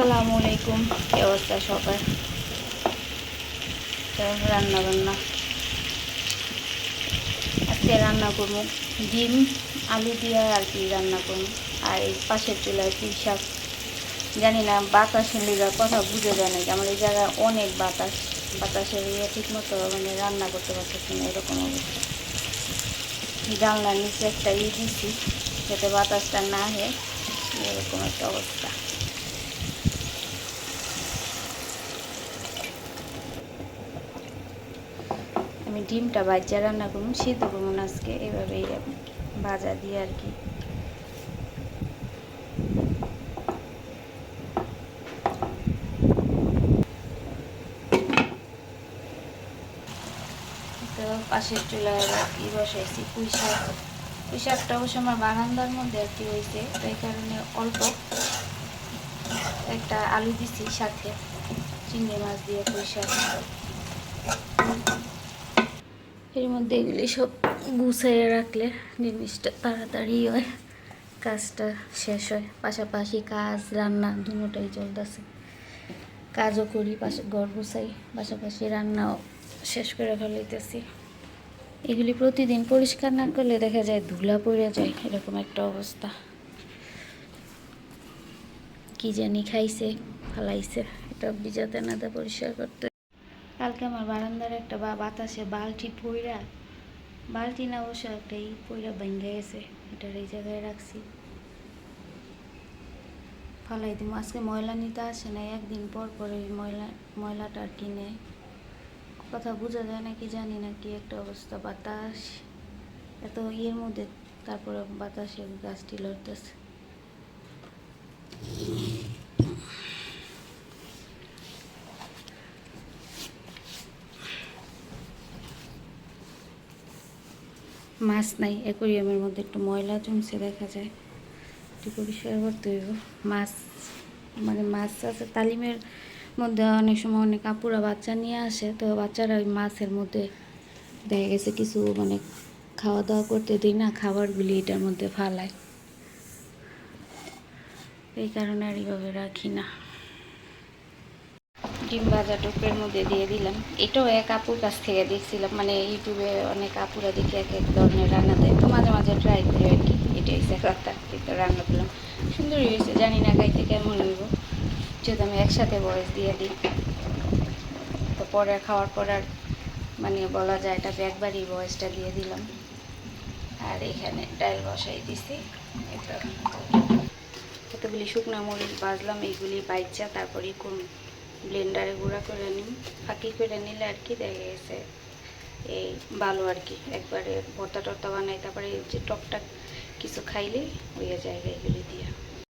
আসসালামু আলাইকুম। কি অবস্থা সবার? রান্না বান্না আজকে রান্না করব ডিম, আলু দিয়ে আর কি রান্না করব। আর এই পাশের চুলায় পুঁই শাক? জানি না, বাতাসের লিগা কথা বুঝে যায় নাকি আমার এই জায়গায় অনেক বাতাস। বাতাসের ইয়ে ঠিক মতো মানে রান্না করতে পারতেছি না, এরকম অবস্থা। জানলার নিচে একটা ই দিছি যাতে বাতাসটা না হয়, এরকম একটা অবস্থা। আমি ডিমটা বাজ্যা রান্না করুন সিদ্ধ করুন আজকে এভাবে ভাজা দিয়ে আর কি। তো পাশের চুলায় ই বসাইছি পুঁই শাক। পুঁই শাকটা অবশ্য আমার বারান্দার মধ্যে আর কি হয়েছে, তো এই কারণে অল্প একটা আলু দিছি সাথে, চিংড়ি মাছ দিয়ে পুঁই শাক। এর মধ্যে এগুলি সব গুছাইয়ে রাখলে জিনিসটা তাড়াতাড়ি হয় কাজটা শেষ হয়। পাশাপাশি কাজ, রান্না দুটোটাই চলতেছে। কাজও করি, পাশে ঘর গুছাই, পাশাপাশি রান্নাও শেষ করে ফেলাইতেছি। এগুলি প্রতিদিন পরিষ্কার না করলে দেখা যায় ধুলা পড়ে যায়, এরকম একটা অবস্থা। কি জানি খাইছে, ফালাইছে, এটা বিজাতে নাতে পরিষ্কার করতে। কালকে আমার বারান্দার একটা বা বাতাসে বালতি পইরা বালতি না, অবশ্য একটা এই পইরা ভেঙে গেছে। এটার এই জায়গায় রাখছি। ফালাই দিব আজকে ময়লা নিতে আসে না একদিন পর পর ময়লা ময়লাটা আর কি নেয় কথা বোঝা যায় না, কি জানি না কি একটা অবস্থা। বাতাস এত ইয়ের মধ্যে তারপরে বাতাসে গাছটি লড়তেছে। মাছ নাই, অ্যাকোরিয়ামের মধ্যে একটু ময়লা জমছে দেখা যায়। একটু পরিষ্কার করতে হইব। মাছ মানে মাছ আছে, তালিমের মধ্যে অনেক সময় অনেক আপুরা বাচ্চা নিয়ে আসে, তো বাচ্চারা ওই মাছের মধ্যে দেখা গেছে কিছু মানে খাওয়া দাওয়া করতে দিই না, খাবারগুলি এটার মধ্যে ফালায়। এই কারণে আর এইভাবে রাখি না। ডিম ভাজা টুকরের মধ্যে দিয়ে দিলাম। এটাও এক আপুর কাছ থেকে দেখছিলাম। মানে ইউটিউবে অনেক আপুরা দেখি এক এক ধরনের রান্না দেয়। তো মাঝে মাঝে ট্রাই করি আর কি। এটা হচ্ছে কথা। তো রান্না করলাম। সুন্দরই হয়েছে জানি না খাইতে কেমন হইব। যেহেতু আমি একসাথে বয়স দিয়ে দিই। তো পরে খাওয়ার পর আর মানে বলা যায় এটা একবারই বয়সটা দিয়ে দিলাম। আর এখানে ডাল বসাই দিছি। এটা কতগুলি শুকনো মরিচ বাজলাম এইগুলি বাইচা, তারপরে কোন ব্লেন্ডারে গুঁড়া করে নিই ফাঁকি করে নিলে আর কি দেখা গেছে, এই ভালো আর কি, একবারে ভর্তা টর্তা বানাই, তারপরে যে টকটাক কিছু খাইলে হয়ে যায় এগুলি দিয়ে।